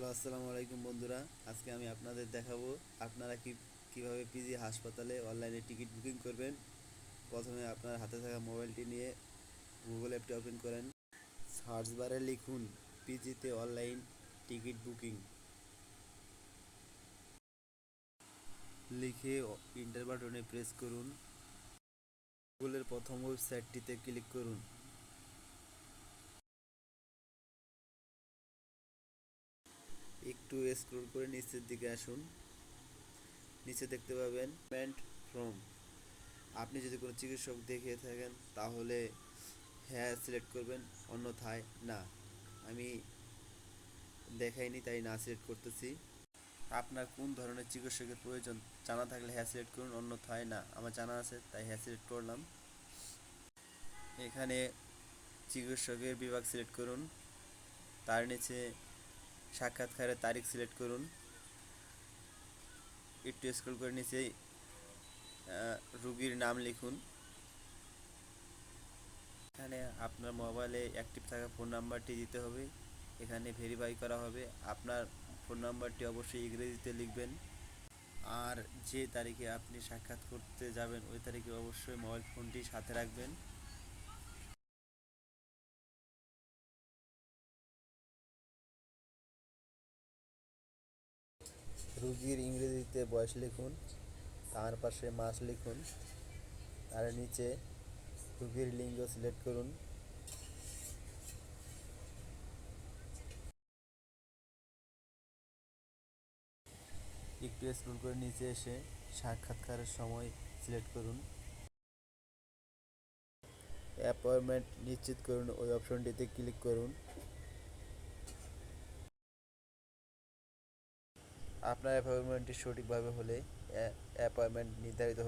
Hello, আসসালামু আলাইকুম বন্ধুরা। আজকে আমি আপনাদের দেখাবো আপনারা কি, কীভাবে পিজি হাসপাতালে অনলাইনে টিকিট বুকিং করবেন। প্রথমে আপনার হাতে থাকা মোবাইলটি নিয়ে গুগল অ্যাপটি ওপেন করেন। সার্চ বারে লিখুন পিজিতে অনলাইন টিকিট বুকিং লিখে ইন্টার বাটনে প্রেস করুন। গুগলের প্রথম ওয়েবসাইটটিতে ক্লিক করুন। একটু স্ক্রল করে নিচের দিকে আসুন। নিচে দেখতে পাবেন পেমেন্ট ফ্রম আপনি যদি কোনো চিকিৎসক দেখিয়ে থাকেন, তাহলে হ্যাঁ সিলেক্ট করবেন, অন্যথায় না। আমি দেখাইনি, তাই না সিলেক্ট করতেছি। আপনার কোন ধরনের চিকিৎসকের প্রয়োজন? জানা থাকলে হ্যাঁ সিলেক্ট করুন, অন্যথায় না। আমার জানা আছে, তাই হ্যাঁ সিলেক্ট করলাম। এখানে চিকিৎসকের বিভাগ সিলেক্ট করুন। তার নিচে সাক্ষাৎকারের তারিখ সিলেক্ট করুন। একটু স্ক্রল করে নিচে রুগীর নাম লিখুন। এখানে আপনার মোবাইলে অ্যাক্টিভ থাকা ফোন নাম্বারটি দিতে হবে। এখানে ভেরিফাই করা হবে। আপনার ফোন নাম্বারটি অবশ্যই ইংরেজিতে লিখবেন। আর যে তারিখে আপনি সাক্ষাৎ করতে যাবেন, ওই তারিখে অবশ্যই মোবাইল ফোনটি সাথে রাখবেন। রুগীর ইংরেজিতে বয়স লিখুন, তার পাশে মাস লিখুন, তার নিচে রুগীর লিঙ্গ সিলেক্ট করুন। একটু স্ক্রল করে নিচে এসে সাক্ষাৎকারের সময় সিলেক্ট করুন। অ্যাপয়েন্টমেন্ট নিশ্চিত করুন, ওই অপশনটিতে ক্লিক করুন। আপনার অ্যাপয়েন্টমেন্টটি সঠিকভাবে হলে অ্যাপয়েন্টমেন্ট নির্ধারিত